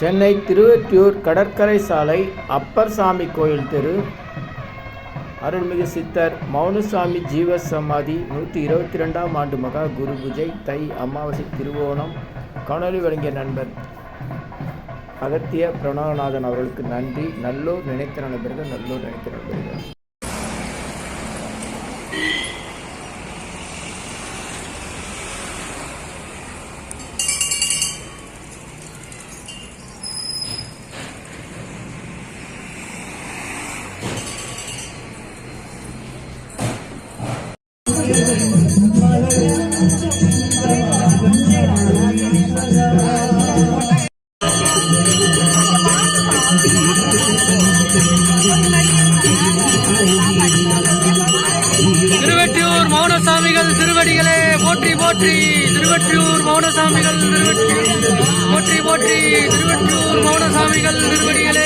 சென்னை திருவெற்றியூர் கடற்கரை சாலை அப்பர் சாமி கோயில் தெரு. அருள்மிகு சித்தர் மௌனசாமி ஜீவ சமாதி நூற்றி இருபத்தி ரெண்டாம் ஆண்டு மகா குரு பூஜை தை அமாவாசை திருவோணம். காணொலி வழங்கிய நண்பர் அகத்திய பிரணவநாதன் அவர்களுக்கு நன்றி. நல்லோர் நினைத்த நண்பர்கள் நல்லோர் நினைத்த நண்பர்கள். திருவெற்றியூர் மௌனசாமிகள் திருவடிகளே போற்றி போற்றி. திருவெற்றியூர் மௌனசாமிகள் திருவெற்றியூர். போற்றி போற்றி. திருவெற்றியூர் மௌனசாமிகள் திருவடிகளே.